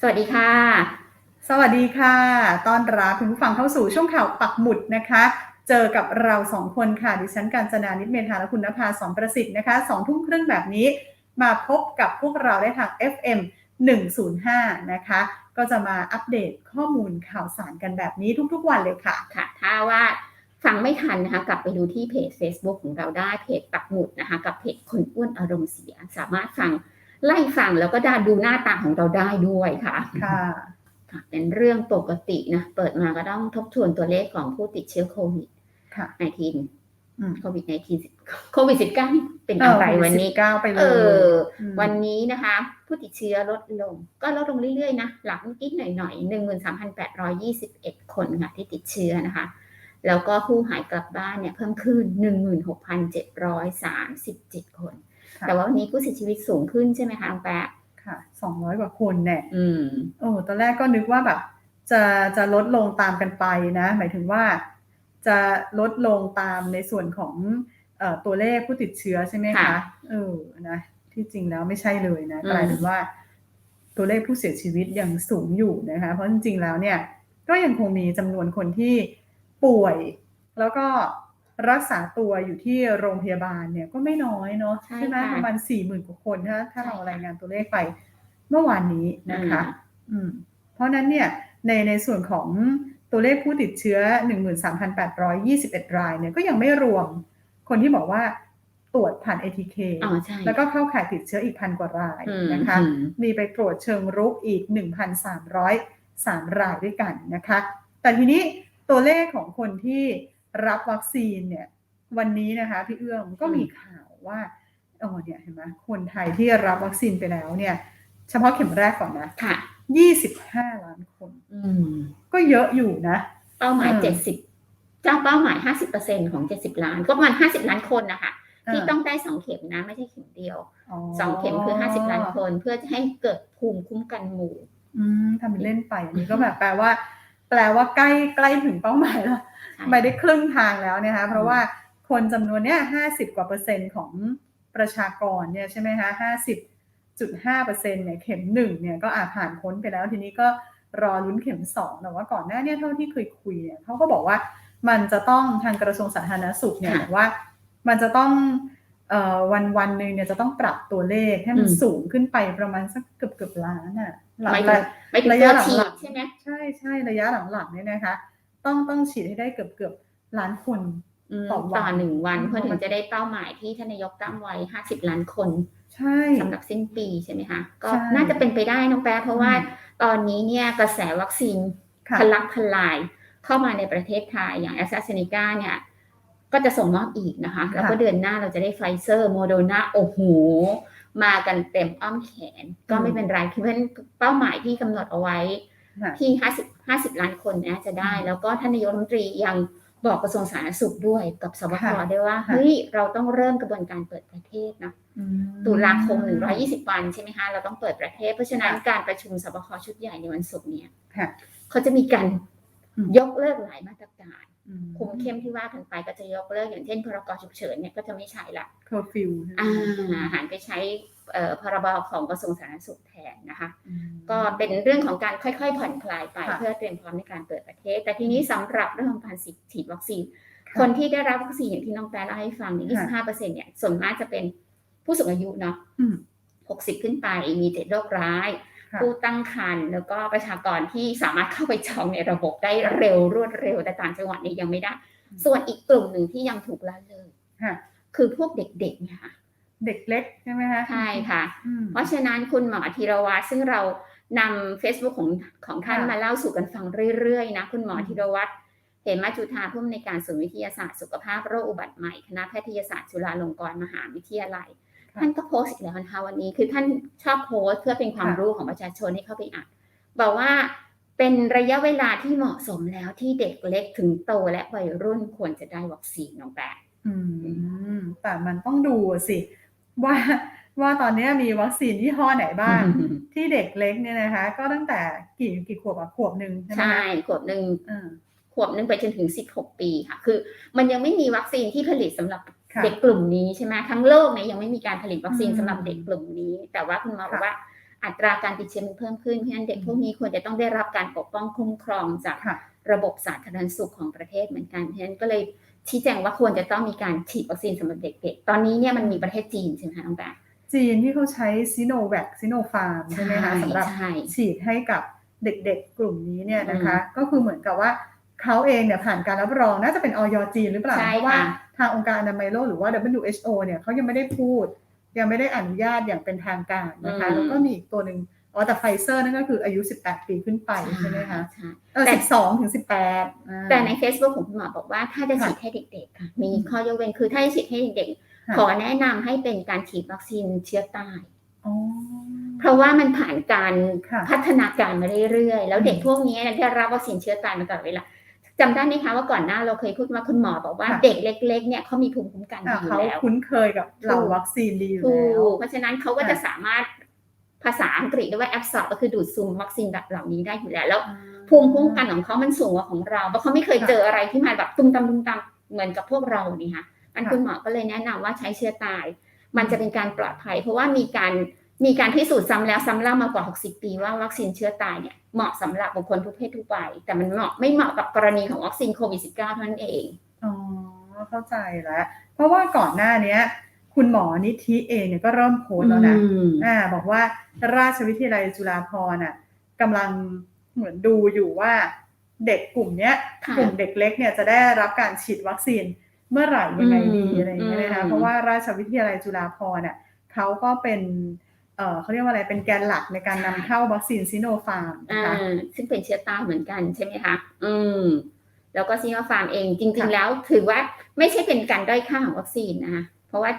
สวัสดีค่ะ สวัสดีค่ะ ต้อนรับคุณผู้ฟังเข้าสู่ช่วงข่าวปักหมุดนะคะ เจอกับเราสองคนค่ะ ดิฉันการจนานิตเมธาและคุณนภาสอนประสิทธิ์นะคะสองทุ่มครึ่งแบบนี้ มาพบกับพวกเราได้ทาง FM 105 นะคะ ก็จะมาอัปเดตข้อมูลข่าวสารกันแบบนี้ทุกๆวันเลยค่ะ ค่ะ ถ้าว่าฟังไม่ทันนะคะ กลับไปดูที่เพจ Facebook ของเราได้เพจปักหมุดนะคะ กับเพจคนอ้วนอารมณ์เสีย สามารถฟัง ไล่ฟังแล้วก็ได้ดูหน้าตาของเราได้ด้วยค่ะค่ะค่ะเป็นเรื่องปกตินะ เปิดมาก็ต้องทบทวนตัวเลขของผู้ติดเชื้อโควิดค่ะ19อืมโควิด19โควิด19นี่เป็นอะไรวันนี้เก้าไปเลเอยอมวันนี้นะคะ ผู้ติดเชื้อลดลง ก็ลดลงเรื่อยๆนะหลักนิดหน่อยๆหนึ่งหมื่นสามพันแปดร้อยี่สิบเอ็ดคนค่ะที่ติดเชื้อนะคะ แล้วก็ผู้หายกลับบ้านเนี่ยเพิ่มขึ้นหนึ่งหมื่นหกพันเจ็ดร้อยสามสิบเจ็ดคนค่ะ แต่ว่าวันนี้ผู้เสียชีวิตสูงขึ้นใช่ไหมคะน้องแป๊ะค่ะสองร้อยกว่าคนเนี่ยอืมโอ้ตอนแรกก็นึกว่าแบบ จะจะลดลงตามกันไปนะ หมายถึงว่า จะลดลงตามในส่วนของเอ่อตัวเลขผู้ติดเชื้อใช่ไหมคะค่ะเออนะที่จริงแล้วไม่ใช่เลยนะอืมกลายเป็นว่า ตัวเลขผู้เสียชีวิตยังสูงอยู่นะคะ เพราะจริงๆแล้วเนี่ย ก็ยังคงมีจำนวนคนที่ป่วย แล้วก็ รักษาตัวอยู่ที่โรงพยาบาลเนี่ยก็ไม่น้อยเนาะใช่ไหมค่ะประมาณสี่หมื่นกว่าคนถ้าถ้าใช่เราค่ะรายงานตัวเลขไปเมื่อวานนี้นะคะ อืมอืมเพราะฉะนั้นเนี่ยในในส่วนของตัวเลขผู้ติดเชื้อ 13,821 รายเนี่ยก็ยังไม่รวมคนที่บอกว่าตรวจผ่าน ATK อ๋อใช่แล้วก็เข้าข่ายติดเชื้ออีกพันกว่ารายอืมนะคะอืมมีไปตรวจเชิงรุกอีก 1,303 รายด้วยกันนะคะ แต่ทีนี้ตัวเลขของคนที่ รับวัคซีนเนี่ยวันนี้นะคะพี่เอื้อมก็มีข่าวว่าเออเนี่ยเห็นไหมคนไทยที่รับวัคซีนไปแล้วเนี่ย เฉพาะเข็มแรกก่อนนะค่ะ25ล้านคน อืม ก็เยอะอยู่นะ เป้าหมายเออเจ็ดสิบเจ้าเป้าหมายห้าสิบเปอร์เซ็นของเจ็ดสิบล้าน ก็ประมาณห้าสิบล้านคนนะคะที่ต้องได้สองเข็มนะ ไม่ใช่เข็มเดียวสองเข็มคือห้าสิบล้านคนเพื่อจะให้เกิดภูมิคุ้มกันหมู่ อืมทำเป็นเล่นไปอันนี้ก็แบบแปลว่า แปลว่าใกล้ใกล้ถึงเป้าหมายแล้วใช่ไปได้ครึ่งทางแล้วนะคะเพราะว่าคนจำนวนเนี้ยห้าสิบกว่าเปอร์เซ็นต์ของประชากรเนี่ยใช่ไหมคะห้าสิบจุดห้าเปอร์เซ็นต์เนี่ยเข็มหนึ่งเนี่ยก็อาจผ่านพ้นไปแล้วทีนี้ก็รอลุ้นเข็มสองแต่ว่าก่อนหน้าเนี่ยเท่าที่เคยคุยเนี่ยเขาก็บอกว่ามันจะต้องทางกระทรวงสาธารณสุขเนี่ยบอกว่า มันจะต้องเอ่อวันวันหนึ่งเนี่ยจะต้องปรับตัวเลขให้มันสูงขึ้นไปประมาณสักเกือบเกือบล้านอะหลังไม่ละถึงไม่ถึงระตัยะวหลังฉีหลัดง ใช่ไหมใช่ใช่ระยะหลังๆเนี่ยนะคะ ต้องต้องฉีดให้ได้เกือบเกือบล้านคนอืมต่อวันต่อหนึ่งวันอืมเพื่อถึงจะได้เป้าหมายที่ท่านนายกตั้งไว้ห้าสิบล้านคนใช่สำหรับสิ้นปีใช่ไหมคะก็ใช่น่าจะเป็นไปได้น้องแป๊ะเพราะว่าอืมตอนนี้เนี่ยกระแสวัคซีนค่ะทะลักทลายเข้ามาในประเทศไทยอย่างแอสตราเซเนกาเนี่ย ก็จะส่งมอบอีกนะคะ แล้วก็เดือนหน้าเราจะได้ไฟเซอร์โมโดนาโอ้โหมากันเต็มอ้อมแขน ก็ไม่เป็นไรคือเป็นเป้าหมายที่กำหนดเอาไว้ ค่ะที่50 50ล้านคนนะจะได้อืมแล้วก็ท่านนายกรัฐมนตรียังบอกกระทรวงสาธารณสุขด้วยกับสบคค่ะด้วยว่าค่ะเฮ้ยเราต้องเริ่มกระบวนการเปิดประเทศนะอืมตุลาคม 120 วันใช่ไหมคะเราต้องเปิดประเทศ เพราะฉะนั้นการประชุมสบคชุดใหญ่ในวันศุกร์เนี่ยค่ะเขาจะมีการอืม ยกเลิกหลายมาตรการอืคุมเข้มที่ว่ากันไปก็จะยกเลิกอย่างเช่นพรกฉุกเฉินเนี่ยก็จะไม่ใช้ละเคอร์ฟิวอ่าหันไปใช้เอ่อพรบของกระทรวงสาธารณสุขแทนนะคะ ก็เป็นเรื่องของการค่อยๆผ่อนคลายไปค่ะเพื่อเตรียมพร้อมในการเปิดประเทศ แต่ทีนี้สำหรับเรื่องของการฉีดวัคซีนค่ะคนที่ได้รับวัคซีนอย่างที่น้องแปลเล่าให้ฟังเนี่ยค่ะ25%เนี่ยส่วนมากจะเป็นผู้สูงอายุเนาะอืม60 ขึ้นไปมีเจ็ดโรคร้ายค่ะ ผู้ตั้งครรภ์แล้วก็ประชากรที่สามารถเข้าไปจองในระบบได้เร็วรวดเร็ว แต่ต่างจังหวัดเนี่ยยังไม่ได้ ส่วนอีกกลุ่มหนึ่งที่ยังถูกละเลยค่ะคือพวกเด็กๆเนี่ยค่ะเด็กเล็กใช่ไหมคะใช่ค่ะอืมเพราะฉะนั้นคุณหมอธีรวัตรซึ่งเรานำ Facebook ของของท่านค่ะมาเล่าสู่กันฟังเรื่อยๆนะคุณหมออืมธีรวัตรเหมจุธาผู้อำนวยการศูนย์วิทยาศาสตร์สุขภาพโรคอุบัติใหม่ คณะแพทยศาสตร์จุฬาลงกรณ์มหาวิทยาลัย ท่านก็โพสต์อีกแล้วนะคะวันนี้คือท่านชอบโพสต์เพื่อเป็นความรู้ของประชาชนให้เข้าไปอ่านบอกว่าเป็นระยะเวลาที่เหมาะสมแล้วที่เด็กเล็กถึงโตและวัยรุ่นควรจะได้วัคซีนน้องแปะอืมแต่มันต้องดูสิ ว่าว่าตอนนี้มีวัคซีนยี่ห้อไหนบ้าง ที่เด็กเล็กเนี่ยนะคะ ก็ตั้งแต่กี่กี่ขวบอะขวบหนึ่งใช่ไหมใช่คะขวบหนึ่งอ่าขวบหนึ่งไปจนถึง16ปีค่ะ คือ มันยังไม่มีวัคซีนที่ผลิตสำหรับค่ะ เด็กกลุ่มนี้ใช่ไหมทั้งโลกเนี่ยยังไม่มีการผลิตวัคซีนอืมสำหรับเด็กกลุ่มนี้ แต่ว่าคุณหมอบอกค่ะว่าอัตราการติดเชื้อมันเพิ่มขึ้นเพราะฉะนั้นเด็กพวกนี้ควรจะต้องได้รับการปกป้องคุ้มครองจากค่ะระบบสาธารณสุขของประเทศเหมือนกันเพราะฉะนั้นก็เลยชี้แจงว่าควรจะต้องมีการฉีดวัคซีนสำหรับเด็กๆ ตอนนี้เนี่ยมันมีประเทศจีนใช่ไหมคะน้องแปะจีนที่เขาใช้ซิโนแวคซิโนฟาร์มใช่ไหมคะสำหรับใช่ฉีดให้กับเด็กๆกลุ่มนี้เนี่ยนะคะ ก็คือเหมือนกับว่า เขาเองเนี่ยผ่านการรับรองน่าจะเป็นออยจีนหรือเปล่า ใช่เพราะว่าค่ะ ทางองค์การอนามัยโลกหรือว่า WHO เนี่ยเขายังไม่ได้พูด ยังไม่ได้อนุญาตอย่างเป็นทางการนะคะ อืม แล้วก็มีอีกตัวหนึ่งอ๋อแต่ไฟเซอร์นั่นก็คืออายุ 18 ปีขึ้นไปใช่ไหมคะใช่ เออแต่ 12 ถึง 18อ่าแต่ใน Facebook ของคุณหมอบอกว่าถ้าจะค่ะฉีดให้เด็กๆค่ะมีอืมข้อยกเว้นคือถ้าจะฉีดให้เด็กค่ะ ๆขอแนะนำให้เป็นการฉีดวัคซีนเชื้อตาย อ๋อ เพราะว่ามันผ่านการค่ะพัฒนาการมาเรื่อยๆ แล้วเด็กอืมพวกนี้ได้รับวัคซีนเชื้อตายมาตลอดเวลา จำได้ไหมคะว่าก่อนหน้าเราเคยพูดว่าคุณหมอบอกว่าค่ะเด็กเล็ก ๆ เนี่ยเขามีภูมิคุ้มกันอ่าดีอยู่เขาแล้วคุ้นเคยกับเหล่าถูกวัคซีนดีอยู่ถูแล้วกเพราะฉะนั้นเขาก็จะสามารถภาษาอังกฤษหรือว่า absorb ก็คือดูดซึมวัคซีนแบบเหล่านี้ได้อยู่แล้วแล้ว ภูมิคุ้มกันของเขามันสูงกว่าของเราเพราะเขาไม่เคยค่ะเจออะไรที่มาแบบตุ้มตามตุ้มตามเหมือนกับพวกเรานี่ค่ะอันค่ะคุณหมอก็เลยแนะนำว่าใช้เชื้อตาย มันจะเป็นการปลอดภัย เพราะว่ามีการ มีการพิสูจน์ซ้ำแล้วซ้ำเล่ามากว่า 60 ปีว่าวัคซีนเชื้อตายเนี่ยเหมาะสำหรับบุคคลทุกเพศทุกวัยแต่มันเหมาะไม่เหมาะกับกรณีของวัคซีนโควิด -19 เท่านั้นเองอ๋อเข้าใจแล้ว เพราะว่าก่อนหน้าเนี้ยคุณหมอนิธิเองเนี่ยก็เริ่มโพสต์แล้วนะอ่าบอกว่าราชวิทยาลัยจุฬาภรณ์อะกำลังเหมือนดูอยู่ว่าเด็กกลุ่มเนี้ยค่ะกลุ่มเด็กเล็กเนี่ยจะได้รับการฉีดวัคซีนเมื่อไหร่ยังไงดีอืมอะไรอย่างเงี้ยนะคะอืมเพราะว่าราชวิทยาลัยจุฬาภรณ์อะเขาก็เป็น เอ่อเขาเรียกว่าอะไรเป็นแกนหลักในการนำเข้าวัคซีนซิโนฟาร์มนะอ่าคะซึ่งเป็นเชื้อตายเหมือนกันใช่ไหมคะอืมแล้วก็ซีโนฟาร์มเองจริงค่ะๆแล้วถือว่าไม่ใช่เป็นการด้อยค่าของวัคซีนนะคะเพราะว่า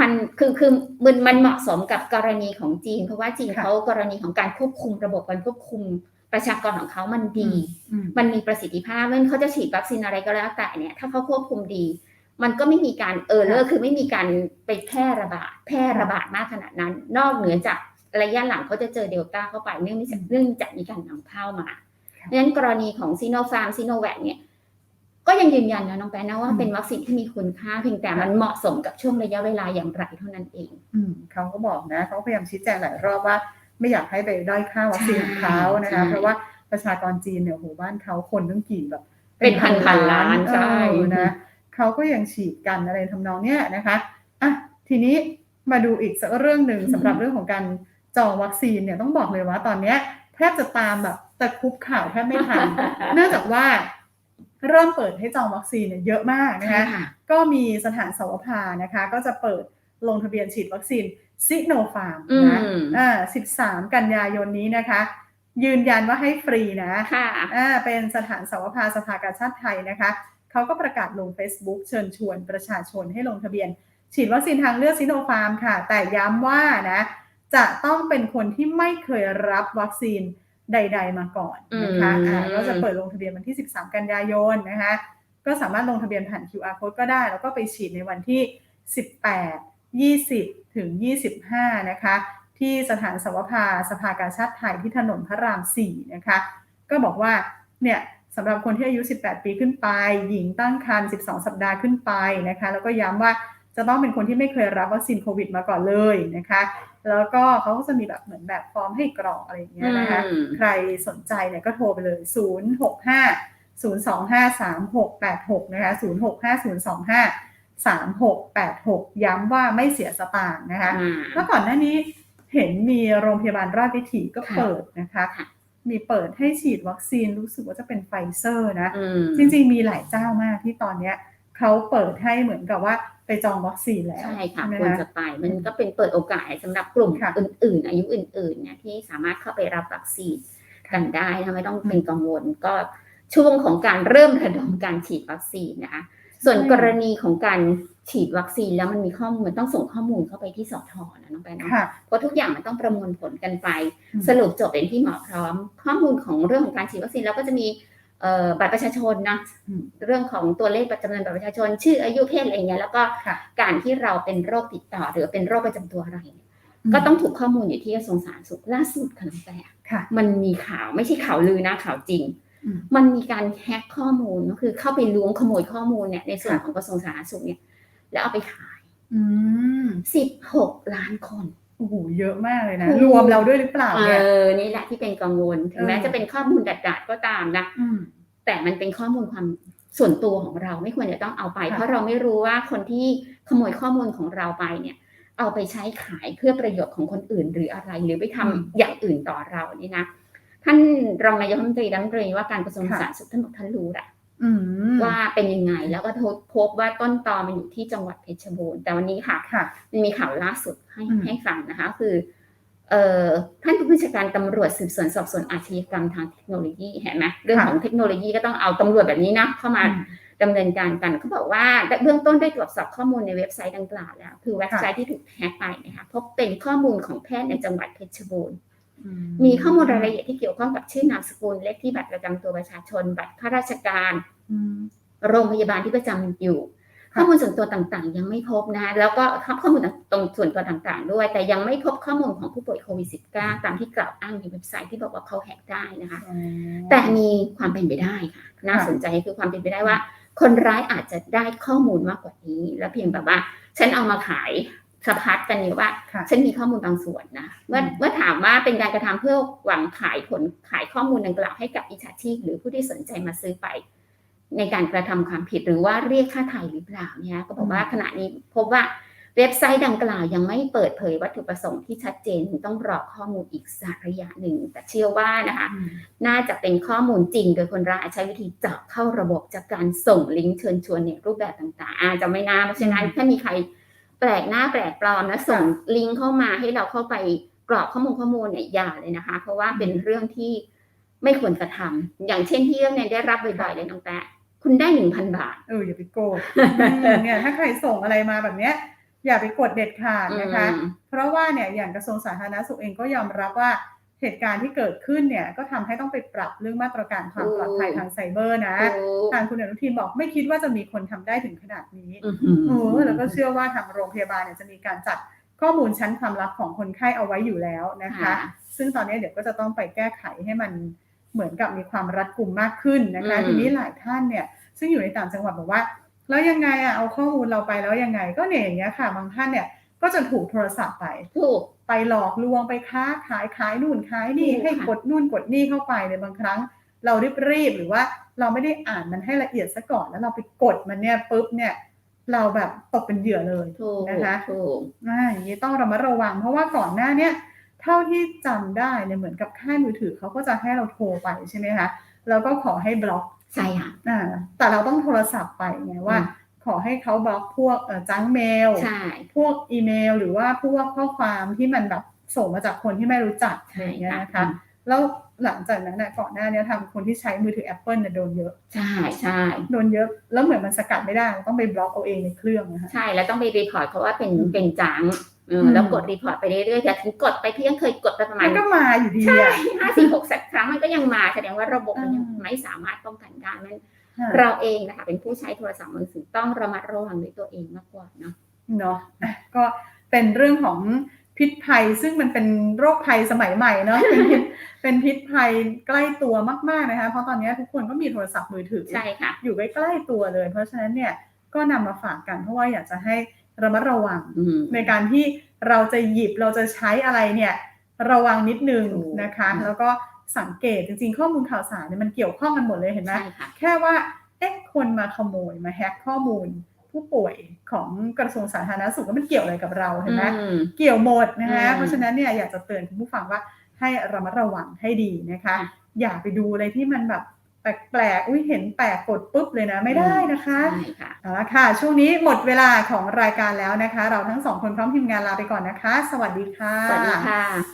มันคือคือมันมันเหมาะสมกับกรณีของจีน เพราะว่าจีนค่ะเขากรณีของการควบคุมระบบการควบคุมประชากรของเขามันดีอืมมันมีประสิทธิภาพเมื่อเขาจะฉีดวัคซีนอะไรก็แล้วแต่เนี่ย ถ้าเขาควบคุมดี มันก็ไม่มีการเออเลอร์คือไม่มีการไปแพร่ระบาดแพร่ระบาดมากขนาดนั้น นอกเหนือจากระยะหลังเขาจะเจอเดลต้าเข้าไปเนื่องจากเนื่องจากมีการนำเข้ามาค่ะเพราะฉะนั้นกรณีของซีโนฟาร์มซีโนแวคเนี่ยก็ยังยืนยันนะน้องแป๊ะนะว่าอืมเป็นวัคซีนที่มีคุณค่าเพียงแต่ค่ะมันเหมาะสมกับช่วงระยะเวลาอย่างไรเท่านั้นเอง อืมเขาก็บอกนะเขาพยายามชี้แจงหลายรอบว่า ไม่อยากให้ไปด้อยค่าวัคซีนของเขานะใช่คะเพราะว่าประชากรจีนเนี่ยโหบ้านเขาคนตั้งกี่แบบ เป็นพันๆล้านใช่เออนะ เขาก็ยังฉีดกันอะไรทำนองเนี้ยนะคะอะทีนี้มาดูอีกสักเรื่องหนึ่งสำหรับเรื่องของการจองวัคซีนเนี่ยต้องบอกเลยว่าตอนเนี้ยแทบจะตามแบบตะครุบข่าวแทบไม่ทัน เนื่องจากว่าเริ่มเปิดให้จองวัคซีนเนี่ยเยอะมากนะคะใช่ค่ะก็มีสถานสาวพานะคะ ก็จะเปิดลงทะเบียนฉีดวัคซีนซิโนฟาร์มอืนะมอ่า13กันยายนนี้นะคะ ยืนยันว่าให้ฟรีนะค่ะอ่าเป็นสถานสาวพาสภากาชาติไทยนะคะ เขาก็ประกาศลง Facebook เชิญชวนประชาชนให้ลงทะเบียน ฉีดวัคซีนทางเลือกซิโนฟาร์มค่ะ แต่ย้ำว่านะจะต้องเป็นคนที่ไม่เคยรับวัคซีนใด ๆ มาก่อนนะคะอืมอ่าก็จะเปิดลงทะเบียนวันที่ 13 กันยายนนะคะ ก็สามารถลงทะเบียนผ่าน QR code ก็ได้ แล้วก็ไปฉีดในวันที่ 18 20 ถึง 25 นะคะ ที่สถานสาวพาสภากาชาติไทยที่ถนนพระราม 4 นะคะ ก็บอกว่าเนี่ย สำหรับคนที่อายุ 18 ปีขึ้นไป หญิงตั้งครรภ์ 12 สัปดาห์ขึ้นไปนะคะ แล้วก็ย้ำว่าจะต้องเป็นคนที่ไม่เคยรับวัคซีนโควิดมาก่อนเลยนะคะ แล้วก็เขาก็จะมีแบบเหมือนแบบฟอร์มให้กรอกอะไรอย่างเงี้ยนะคะอืมใครสนใจเนี่ยก็โทรไปเลย 0 6 5 0 2 5 3 6 8 6 นะคะ 0 6 5 0 2 5 3 6 8 6 ย้ำว่าไม่เสียสตางค์นะคะอ่าเมื่อก่อนหน้านี้เห็นมีโรงพยาบาลราชวิถีก็ค่ะเปิดนะคะค่ะ มีเปิดให้ฉีดวัคซีนรู้สึกว่าจะเป็นไฟเซอร์นะอืมจริงๆมีหลายเจ้ามากที่ตอนเนี้ยเขาเปิดให้เหมือนกับว่าไปจองวัคซีนแล้ว ใช่ค่ะไหมควรจะไปมันก็เป็นเปิดโอกาสสำหรับกลุ่มค่ะอื่น ๆ อายุอื่นๆเนี่ยที่สามารถเข้าไปรับวัคซีนกันได้นะไม่ต้องเป็นกังวลก็ช่วงของการเริ่มระดมการฉีดวัคซีนนะคะ ส่วนกรณีของการฉีดวัคซีนแล้วมันมีข้อมูลมันต้องส่งข้อมูลเข้าไปที่สอทอนะน้องไปเนาะค่ะเพราะทุกอย่างมันต้องประมวลผลกันไปอืมสรุปจบเป็นที่หมอพร้อม ข้อมูลของเรื่องของการฉีดวัคซีนแล้วก็จะมีเอ่อบัตรประชาชนนะอืมเรื่องของตัวเลขประจำนวนบัตรประชาชน ชื่ออายุเพศอะไรอย่างเงี้ยแล้วก็ค่ะการที่เราเป็นโรคติดต่อหรือเป็นโรคประจำตัวอะไรเนี่ยก็ต้องถูกข้อมูลอยู่ที่กระทรวงสาธารณสุขล่าสุดค่ะน้องแปะค่ะมันมีข่าวไม่ใช่ข่าวลือนะข่าวจริงอื มมันมีการแฮ็กข้อมูลก็คือเข้าไปล้วงขโมยข้อมูลเนี่ยในส่วนค่ะของกระทรวงสาธารณสุขเนี่ย แล้วเอาไปขายอืม16ล้านคนโอ้โหเยอะมากเลยนะถูกรวมเราด้วยหรือเปล่าเอเนี่ยอนี่แหละที่เป็นกังวลถึงแม้เออจะเป็นข้อมูลดัดๆก็ตามนะอืมแต่มันเป็นข้อมูลความส่วนตัวของเราไม่ควรจะต้องเอาไปค่ะเพราะเราไม่รู้ว่าคนที่ขโมยข้อมูลของเราไปเนี่ย เอาไปใช้ขายเพื่อประโยชน์ของคนอื่นหรืออะไร หรือไปทำอืมอย่างอื่นต่อเรานี่นะ ท่านรองนายกรัฐมนตรีรัฐมนตรีว่าการกระทรวงค่ะสาธารณสุขท่านบอกท่านรู้แหละอืมว่าเป็นยังไงแล้วก็พบว่าต้นตอมันอยู่ที่จังหวัดเพชรบูรณ์แต่วันนี้ค่ะค่ะมันมีข่าวล่าสุดให้อืมให้ฟังนะคะ คือเอ่อท่านผู้บัญชาการตำรวจสืบสวนสอบสวนอาชญากรรมทางเทคโนโลยีเห็นไหมเรื่องของเทคโนโลยีก็ต้องเอาตำรวจแบบนี้นะเข้ามาอืมดำเนินการกันเขาบอกว่าเบื้องต้นได้ตรวจสอบข้อมูลในเว็บไซต์ดังกล่าวแล้ว คือเว็บไซต์ที่ถูกแฮ็กไปนะคะพบเป็นข้อมูลของแพทย์ในจังหวัดเพชรบูรณ์อื มีข้อมูลรายละเอียดที่เกี่ยวข้องกับชื่อนามสกุลเลขที่บัตรประจำตัวประชาชน บัตรข้าราชการอืมโรงพยาบาลที่ประจำอยู่ค่ะข้อมูลส่วนตัวต่างๆ ยังไม่พบนะแล้วก็ข้อมูลตรงส่วนตัวต่างๆ ด้วย แต่ยังไม่พบข้อมูลของผู้ป่วยโควิด -19 ตามที่กล่าวอ้างในเว็บไซต์ที่บอกว่าเขาแฮกได้นะคะอ๋อแต่มีความเป็นไปได้ค่ะ น่าค่ะสนใจคือความเป็นไปได้ว่า คนร้ายอาจจะได้ข้อมูลมากกว่านี้ แล้วเพียงแบบว่า ฉันเอามาขาย สะพัดกันเนี่ยว่าค่ะฉันมีข้อมูลบางส่วนนะเมื่ออืมเมื่อถามว่าเป็นการกระทำเพื่อหวังขายผลขายข้อมูลดังกล่าวให้กับอิจฉาชีพหรือผู้ที่สนใจมาซื้อไป ในการกระทำความผิดหรือว่าเรียกค่าไถ่หรือเปล่าเนี่ยก็บอกว่าขณะนี้พบว่าเว็บไซต์ดังกล่าวยังไม่เปิดเผยวัตถุประสงค์ที่ชัดเจนต้องรอข้อมูลอีกสักระยะหนึ่ง แต่เชื่อว่านะคะอืมน่าจะเป็นข้อมูลจริง โดยคนร้ายใช้วิธีเจาะเข้าระบบจากการส่งลิงก์เชิญชวนในรูปแบบต่างๆ อาจจะไม่น่าเพราะฉะนั้นอืมถ้ามีใคร แปลกหน้าแปลกปลอมนะส่งลิงก์เข้ามาให้เราเข้าไปกรอกข้อมูลข้อมูลเนี่ยอย่าเลยนะคะ เพราะว่าเป็นเรื่องที่ไม่ควรกระทำอย่างเช่นที่เรื่องเนี้ได้รับบ่อยๆเลยน้องแปะคุณได้หนึ่งพันบาท เอออย่าไปโกรธอืมเนี่ยถ้าใครส่งอะไรมาแบบเนี้ยอย่าไปกดเด็ดขาดนะคะอืมเพราะว่าเนี่ยอย่างกระทรวงสาธารณสุขเองก็ยอมรับว่า เหตุการณ์ที่เกิดขึ้นเนี่ยก็ทำให้ต้องไปปรับเรื่องมาตรการความปลอดภัยทางไซเบอร์นะถูกทางคุณอนุทินบอกไม่คิดว่าจะมีคนทำได้ถึงขนาดนี้อื้อหือเออแล้วก็เชื่อว่าทางโรงพยาบาลเนี่ยจะมีการจัดข้อมูลชั้นความลับของคนไข้เอาไว้อยู่แล้วนะคะค่ะซึ่งตอนนี้เดี๋ยวก็จะต้องไปแก้ไขให้มันเหมือนกับมีความรัดกุมมากขึ้นนะคะอืมทีนี้หลายท่านเนี่ยซึ่งอยู่ในต่างจังหวัดบอกว่า แล้วยังไงอะเอาข้อมูลเราไปแล้วยังไงก็เนี่ยอย่างเงี้ยค่ะ บางท่านเนี่ย ก็จะถูกโทรศัพท์ไป ถูก ไปหลอกลวงไปค้าขายขายนู่นขายนี่ ถูกให้ค่ะ กดนู่นกดนี่เข้าไปในยบางครั้ง เรารีบรีบๆหรือว่าเราไม่ได้อ่านมันให้ละเอียดซะก่อนแล้วเราไปกดมันเนี่ยปุ๊บเนี่ย เราแบบตกเป็นเหยื่อเลย ถูกนะคะ ถูก อ่าอย่างนี้ต้องระมัดระวัง เพราะว่าก่อนหน้าเนี่ยเท่าที่จำได้เนี่ยเหมือนกับค่ายมือถือเขาก็จะให้เราโทรไปใช่ไหมคะแล้วก็ขอให้บล็อกใช่ค่ะ อ่าแต่เราต้องโทรศัพท์ไปไงว่า อืม ขอให้เขาบล็อกพวกเอ่อจังเมลใช่พวกอีเมล หรือว่าพวกข้อความที่มันแบบส่งมาจากคนที่ไม่รู้จักอะไรอย่างเงี้ยนะคะ แล้วหลังจากนั้นน่ะก่อนหน้าเนี้ทางคนที่ใช้มือถือ Apple เนี่ยโดนเยอะ ใช่ใช่โดนเยอะ แล้วเหมือนมันสกัดไม่ได้มันต้องไปบล็อกเอาเองในเครื่องนะคะใช่ แล้วต้องไปรีพอร์ตเพราะว่าเป็นอืมเป็นจังเออมแล้วกดรีพอร์ตไปเรื่อยๆแต่ถึงกดไปพี่ยังเคยกดไปประมามัณนก็มาอยู่ดีใช่อะห้าสี่หกสักครั้งมันก็ยังมาแสดงว่าระบบมันยังอืมไม่สามารถป้องกันได้มันค่ะ เราเองนะคะเป็นผู้ใช้โทรศัพท์มือถือต้องระมัดระวังด้วยตัวเองมากกว่าเนาะเนาะอะก็เป็นเรื่องของพิษภัยซึ่งมันเป็นโรคภัยสมัยใหม่เนาะเป็นพิษเป็นพิษภัยใกล้ตัวมากๆนะคะ เพราะตอนนี้ทุกคนก็มีโทรศัพท์มือถือใช่ค่ะอยู่ใกล้ๆตัวเลย เพราะฉะนั้นเนี่ยก็นำมาฝากกันเพราะว่าอยากจะให้ระมัดระวังอืมในการที่เราจะหยิบเราจะใช้อะไรเนี่ย ระวังนิดนึงถูกนะคะอืมแล้วก็ สังเกตจริงๆ ข้อมูลข่าวสารเนี่ยมันเกี่ยวข้องกันหมดเลยเห็นไหมใช่ค่ะแค่ว่าเอ๊ะคนมาขโมยมาแฮ็กข้อมูลผู้ป่วยของกระทรวงสาธารณสุขแล้วมันเกี่ยวอะไรกับเราเห็นไหมอืมเกี่ยวหมดนะคะอืมเพราะฉะนั้นเนี่ยอยากจะเตือนคุณผู้ฟังว่าให้ระมัดระวังให้ดีนะคะค่ะอย่าไปดูอะไรที่มันแบบแปลกๆ อุ้ยเห็นแปลกกดปุ๊บเลยนะ ไม่ได้นะคะใช่ค่ะเอาละค่ะ ช่วงนี้หมดเวลาของรายการแล้วนะคะ เราทั้งสองคนพร้อมทีมงานลาไปก่อนนะคะ สวัสดีค่ะ สวัสดีค่ะ